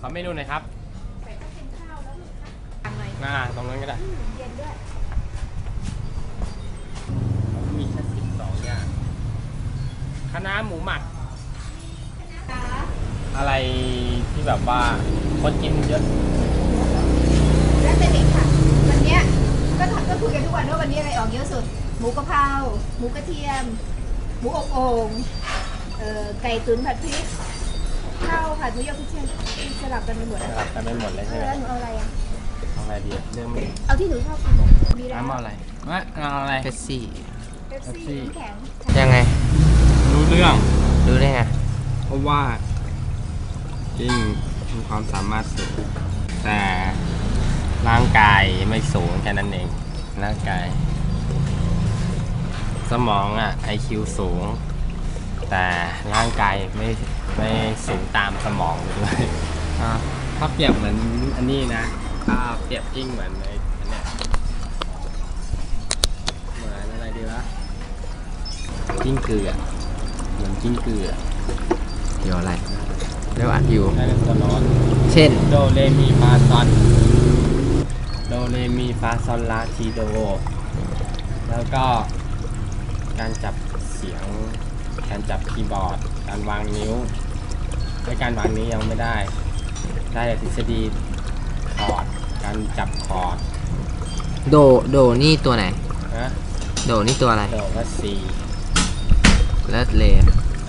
ขอเมนูหน่อยครับใส่ข้าวเป็นข้าวแล้วทำหน่อยอ่าตรงนั้นก็ได้ เย็นด้วย มีแค่สิบสองอย่างคณะน้าหมูหมักค่ะอะไรที่แบบว่าคนกินเยอะแล้วแต่เด็กค่ะ วันเนี้ยก็ทำก็คุยกันทุกวันว่าวันนี้อะไรออกเยอะสุด หมูกะเพราหมูกระเทียม หมูอบโอ่งเอ่อไก่ตุ๋นผัดพริก ข้าวผัดหมูยอกุเชียนสลับกันไปหมดสอะลับกันไปหมดเลยเอใช่อไหมแล้วหนูเอาอะไรอะ เอาอะไรดีเรื่องไม่เอาที่หนูชอบกินมีแล้วน้ำเอาอะไรไม่เอาอะไร เฟสซี่เป๊ปซี่ น้ำแข็งยังไง รู้เรื่องดูได้ไง เพราะว่าจริงมีความสามารถสูงแต่ร่างกายไม่สูงแค่นั้นเองร่างกาย สมองอะ IQ สูง แต่ร่างกายไม่ไม่สูงตามสมองไปด้วยอ่าถ้าเปรียบเหมือนอันนี้นะถ้าเปรียบจริงเหมือนไอ้อันเนี้ยเหมือนอะไรดีวะจิ้งเกลือเหมือนจิ้งเกลือเดี๋ยวอะไรเดี๋ยวอัดอยู่ ได้เป็นตัวร้อนเช่น โดเรมีฟาซอนโดเรมีฟาซอนลาทีโด แล้วก็การจับเสียง การจับคีย์บอร์ด การวางนิ้วและการวางนิ้วยังไม่ได้ ได้แต่ทฤษฎีคอร์ด การจับคอร์ดโดโดนี่ตัวไหน นะโดนี่ตัวอะไรโดก็ C แล้วเล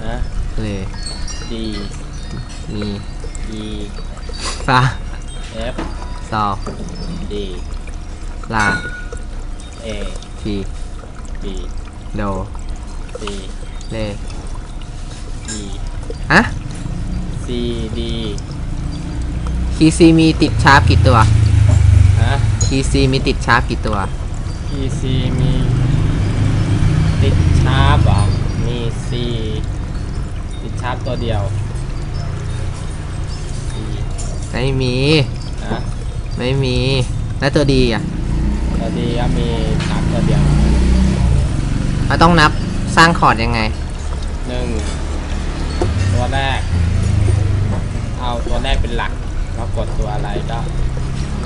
นะเล D มี E ฟา F ซอ D ลา A ที B โด C เล E ฮะ C D คีซีมีติดชาร์ปกี่ตัว ฮะ คีซีมีติดชาร์ปกี่ตัว PC มีติดชาร์ปเหรอมี C ติดชาร์ปตัวเดียว C ไม่มี นะไม่มี แล้วตัวดีอะ ตัวดีก็มีชาร์ปตัวเดียวเราต้องนับสร้างคอร์ดยังไง หนึ่งตัวแรก เอาตัวแรกเป็นหลักแล้วกดตัวอะไรก็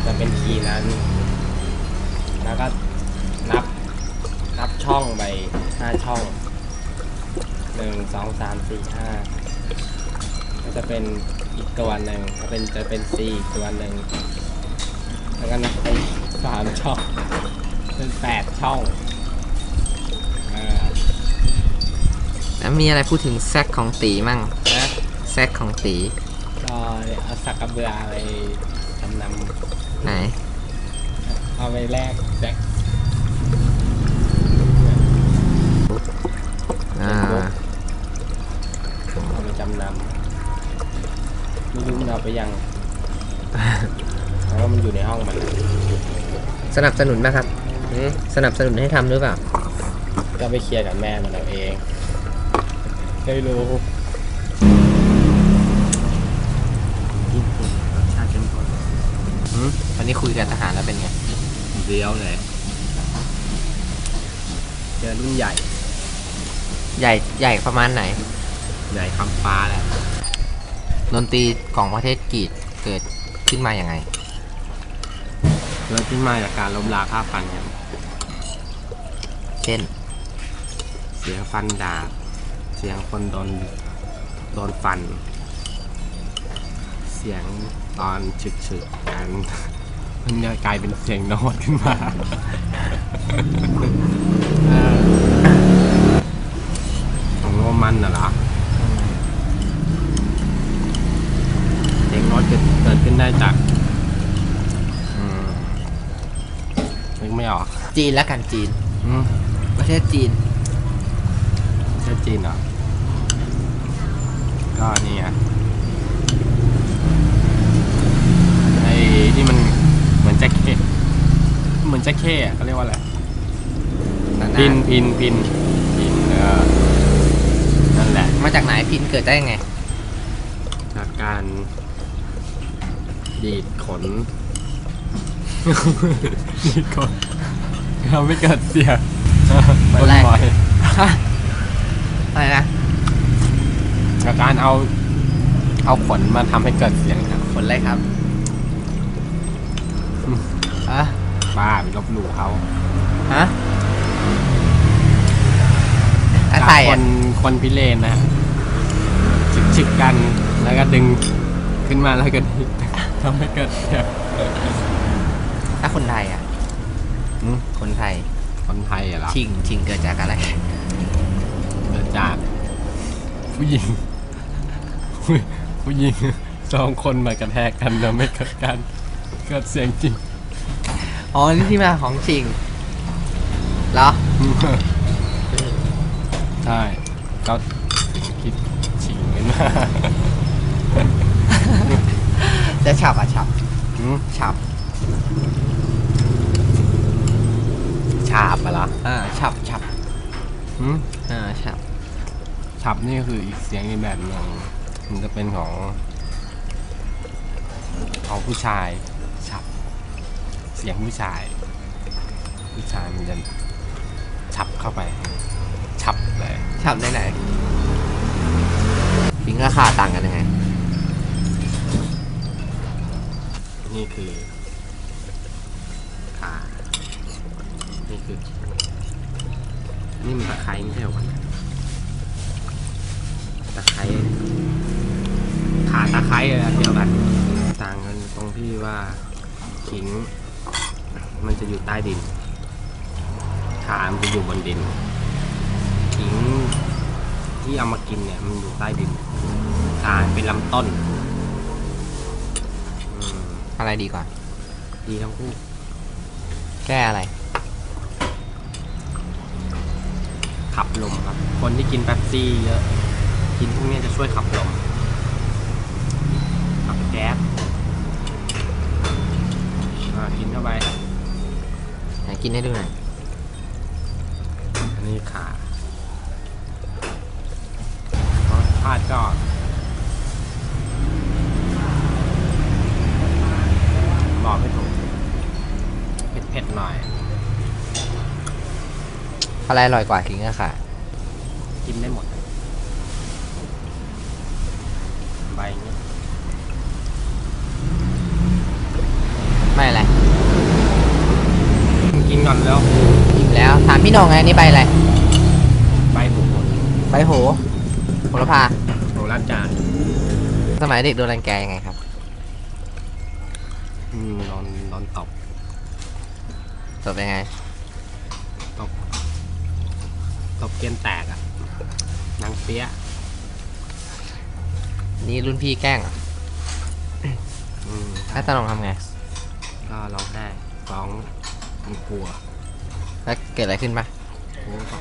จะเป็นคีย์นั้น แล้วก็นับนับช่องไปห้าช่องหนึ่งสองสามสี่ห้าก็จะเป็นอีกตัวหนึ่งก็เป็นจะเป็น C อีกตัวหนึ่งแล้วก็นับไปสามช่อง เป็นแปดช่อง แล้วมีอะไรพูดถึงแซกของตีมั่งนะแซกของตีก็เอาสักกระเบือไปจำนไหนำเอาไปแลกแจ็คอ่า เอาไปจำนำไม่รู้มันเอาไปยังเพราะว่ามันอยู่ในห้องมันสนับสนุนไหมครับอืมสนับสนุนให้ทำหรือเปล่า ก็ไปเคลียร์กับแม่มันเอาเอง ไม่รู้รสชาติเข้มข้นหืมวันนี้คุยกับทหารแล้วเป็นไงเลี้ยวเลย เจอรุ่นใหญ่ ใหญ่ใหญ่ประมาณไหน ใหญ่คำฟ้าแหละดนตรีของประเทศกรีกเกิดขึ้นมาอย่างไงเริ่มขึ้นมาจากการล้มลาค่าฟันครับเช่น เสียงฟันดาบเสียงคนโดนโดนฟัน เสียงตอนฉึกฉึกๆกันมันจะกลายเป็นเสียงโน้ตขึ้นมาเออของโรมันน่ะเหรอเสียงโน้ตเกิดเกิดขึ้นได้จากอืมนึกไม่ออก จีนและกันจีนอืมประเทศจีนประเทศจีนเหรอ ก็นี่ไงไอ้ที่มันเหมือนแจ็คเก็ตเหมือนแจ็คเก็ตอะเขาเรียกว่าอะไรพินพินพินพินเออนั่นแหละ มาจากไหนพินเกิดได้ไง จากการ ดีดขนดีดขนเราไม่เกิดเสียงคนแรกบ่อยอะไรนะ ๆจากการเอา เอาขนมาทำให้เกิดเสียงครับผลอะไรครับอะบ้าไปลบหลู่เขาฮะอะใครคอะนคนพิเรนนะฮะฉึกฉึกๆกันแล้วก็ดึงขึ้นมาแล้วก็ดึงทำให้เกิดเสียงถ้าคนไทยอะหืมคนไทย คนไทยเหรอชิงชิงเกิดจากอะไร เกิดจากผู้หญิง ผู้ผู้หญิงสองคนมากระแทกกันแล้วไม่เกิดการเกิดเสียงจริง อ๋อ นี่ที่มาของชิง เหรอ ใช่ก็คิดฉิงกันมาจะฉับอะฉับหืมฉับฉาบอะเหรออ่าฉับฉับหืมอ่าฉับ ฉับนี่ก็คืออีกเสียงอีกแบบหนึ่ง มันจะเป็นของ ของผู้ชายฉับ เสียงผู้ชาย ผู้ชายมันจะฉับเข้าไป ฉับเลยฉับได้ไหนชิงกับขาต่างกันยังไง นี่คือขานี่คือ นี่มันตะไคร้ไม่ใช่เหรอวะตะไคร้ขา ตะไคร้อะเดียวกัน ต่างกันตรงที่ว่าขิง มันจะอยู่ใต้ดินขามันจะอยู่บนดินขิงที่เอามากินเนี่ยมันอยู่ใต้ดินขามันเป็นลำต้นอืมอะไรดีกว่า ดีทั้งคู่ แก้อะไร ขับลมครับ คนที่กินแป๊บซี่เยอะ กินพวกเนี้ยจะช่วยขับลม ขับแก๊สอ่ากินเข้าไป ไหน กินให้ดูหน่อย อันนี้ขาพอพลาดก็บอกไม่ถูกเผ็ดๆหน่อย อะไรอร่อยกว่าชิงกับขากินได้หมด ใบเนี้ยไม่อะไร กินก่อนแล้วอิ่มแล้ว ถามพี่น้องไงอันนี่ใบอะไรใบหูใบโหโหระพา โหราจานสมัยเด็กโดนรังแกยังไงครับ อืมนอนนอนตบจบยังไงตบตบเกลียนแตกอะนางเปี้ยะนี่รุ่นพี่แกล้งเหรออืมแล้วตาลองทำไง ก็ร้องไห้ร้องมัน กลัวแล้วเกิดอะไรขึ้นปะกลัวก็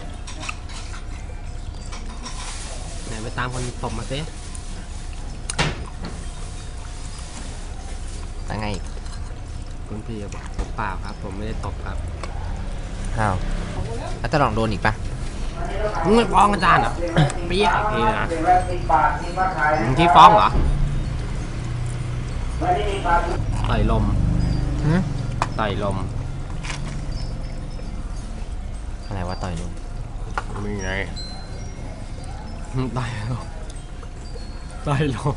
ไหนไปตามคนตบมาสิแล้วไงอีกคุณพี่บอกผมเปล่าครับ ผมไม่ได้ตบครับอ้าวแล้วตาลองโดนอีกปะมึงไม่ฟ้องอาจารย์เหรอเปี้ยะอีกทีนะมึงที่ฟ้องเหรอต่อยลมหืมต่อยลม อะไร วะต่อยลุงมีไงต่อยลมต่อยลม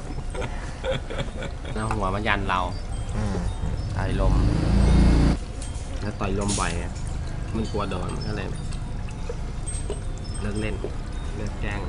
แล้วหัวมันยันเราอืมต่อยลม แล้วต่อยลมบ่อยไงมันกลัวโดนมันก็เลยเลิกเล่นเลิกแกล้ง